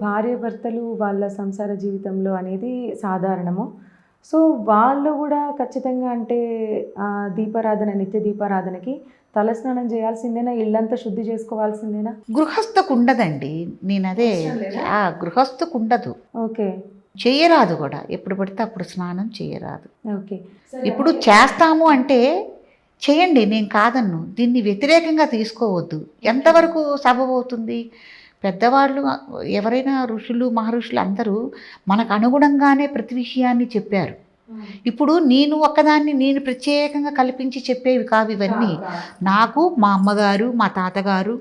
భార్యాభర్తలు వాళ్ళ సంసార జీవితంలో అనేది సాధారణము. సో వాళ్ళు కూడా ఖచ్చితంగా అంటే ఆ, దీపారాధన నిత్య దీపారాధనకి తలస్నానం చేయాల్సిందేనా? ఇల్లంతా శుద్ధి చేసుకోవాల్సిందేనా? గృహస్థకు ఉండదండి. నేను అదే? ఆ, గృహస్థకు ఉండదు. ఓకే. చేయరాదు కూడా. ఎప్పుడు పడితే అప్పుడు స్నానం చేయరాదు. ఓకే. ఇప్పుడు చేస్తాము అంటే చేయండి నేను కాదన్ను. దీన్ని వ్యతిరేకంగా తీసుకోవద్దు. ఎంతవరకు సబబు అవుతుంది పెద్దవాళ్ళు ఎవరైనా ఋషులు మహర్షులు అందరూ మనకు అనుగుణంగానే ప్రతి విషయాన్ని చెప్పారు. ఇప్పుడు నేను ఒక్కదాన్ని నేను ప్రత్యేకంగా కల్పించి చెప్పేవి కావు ఇవన్నీ. నాకు మా అమ్మగారు మా తాతగారు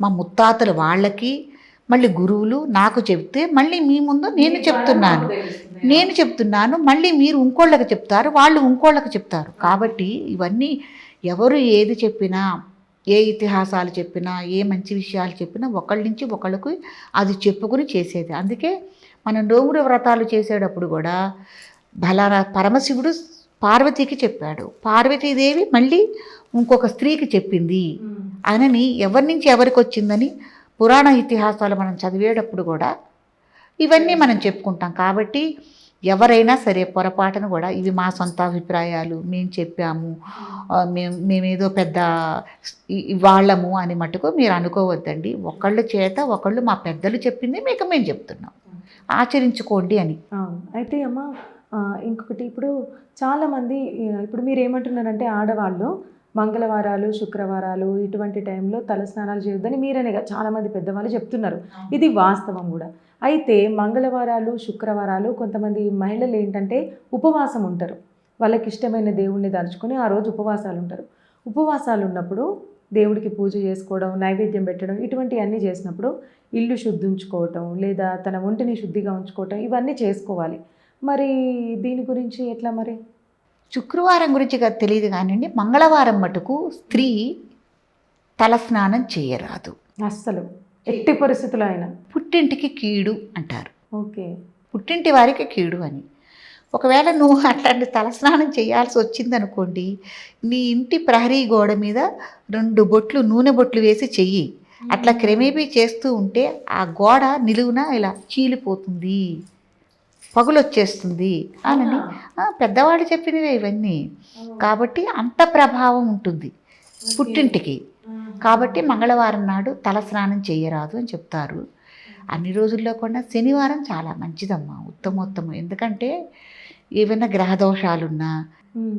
మా ముత్తాతలు వాళ్ళకి మళ్ళీ గురువులు నాకు చెప్తే మళ్ళీ మీ ముందు నేను చెప్తున్నాను. నేను చెప్తున్నాను మళ్ళీ మీరు ఇంకోళ్ళకి చెప్తారు వాళ్ళు ఇంకోళ్ళకి చెప్తారు. కాబట్టి ఇవన్నీ ఎవరు ఏది చెప్పినా ఏ ఇతిహాసాలు చెప్పినా ఏ మంచి విషయాలు చెప్పినా ఒకళ్ళ నుంచి ఒకళ్ళకు అది చెప్పుకుని చేసేది. అందుకే మనం నోముడు వ్రతాలు చేసేటప్పుడు కూడా బల పరమశివుడు పార్వతికి చెప్పాడు. పార్వతీదేవి మళ్ళీ ఇంకొక స్త్రీకి చెప్పింది. అనని ఎవరి నుంచి ఎవరికి వచ్చిందని పురాణ ఇతిహాసాలు మనం చదివేటప్పుడు కూడా ఇవన్నీ మనం చెప్పుకుంటాం. కాబట్టి ఎవరైనా సరే పొరపాటును కూడా ఇవి మా సొంత అభిప్రాయాలు మేము చెప్పాము. మేము మేమేదో పెద్ద వాళ్ళము అని మటుకు మీరు అనుకోవద్దండి. ఒకళ్ళ చేత ఒకళ్ళు మా పెద్దలు చెప్పింది మీకు మేము చెప్తున్నాం. ఆచరించుకోండి అని. అయితే అమ్మ ఇంకొకటి ఇప్పుడు చాలామంది ఇప్పుడు మీరు ఏమంటున్నారంటే ఆడవాళ్ళు మంగళవారాలు శుక్రవారాలు ఇటువంటి టైంలో తలస్నానాలు చేయొద్దని మీరనే చాలామంది పెద్దవాళ్ళు చెప్తున్నారు. ఇది వాస్తవం కూడా. అయితే మంగళవారాలు శుక్రవారాలు కొంతమంది మహిళలు ఏంటంటే ఉపవాసం ఉంటారు. వాళ్ళకి ఇష్టమైన దేవుణ్ణి తలుచుకొని ఆ రోజు ఉపవాసాలు ఉంటారు. ఉపవాసాలు ఉన్నప్పుడు దేవుడికి పూజ చేసుకోవడం నైవేద్యం పెట్టడం ఇటువంటివన్నీ చేసినప్పుడు ఇల్లు శుద్ధించుకోవటం లేదా తన ఒంటిని శుద్ధిగా ఉంచుకోవటం ఇవన్నీ చేసుకోవాలి. మరి దీని గురించి ఎట్లా మరి? శుక్రవారం గురించి తెలియదు కానివ్వండి మంగళవారం మటుకు స్త్రీ తలస్నానం చేయరాదు. అస్సలు. ఎట్టి పరిస్థితుల్లో అయినా. పుట్టింటికి కీడు అంటారు. ఓకే. పుట్టింటి వారికి కీడు అని. ఒకవేళ నువ్వు అట్లాంటి తలస్నానం చేయాల్సి వచ్చిందనుకోండి నీ ఇంటి ప్రహరీ గోడ మీద రెండు బొట్లు నూనె బొట్లు వేసి చెయ్యి. అట్లా క్రమేపీ చేస్తూ ఉంటే ఆ గోడ నిలువున ఇలా చీలిపోతుంది? పగులొచ్చేస్తుంది అనని ఆ, పెద్దవాళ్ళు చెప్పినవే ఇవన్నీ. కాబట్టి అంత ప్రభావం ఉంటుంది పుట్టింటికి. కాబట్టి మంగళవారం నాడు తలస్నానం చేయరాదు అని చెప్తారు. అన్ని రోజుల్లో కూడా శనివారం చాలా మంచిదమ్మా ఉత్తమోత్తమం. ఎందుకంటే ఏవైనా గ్రహ దోషాలున్నా ఉమ్.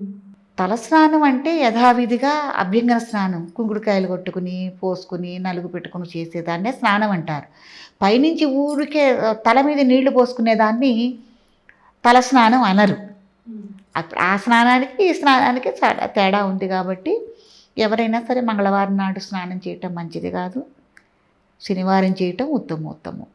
తలస్నానం అంటే యథావిధిగా అభ్యంగన స్నానం. కుంకుడుకాయలు కొట్టుకుని పోసుకుని నలుగు పెట్టుకుని చేసేదాన్నే స్నానం అంటారు. పైనుంచి ఊరికే తల మీద నీళ్ళు పోసుకునేదాన్ని తలస్నానం అనరు. అప్పుడు ఆ స్నానానికి ఈ స్నానానికి చాలా తేడా ఉంది కాబట్టి ఎవరైనా సరే మంగళవారం నాడు స్నానం చేయటం మంచిది కాదు. శనివారం చేయటం ఉత్తమోత్తమం.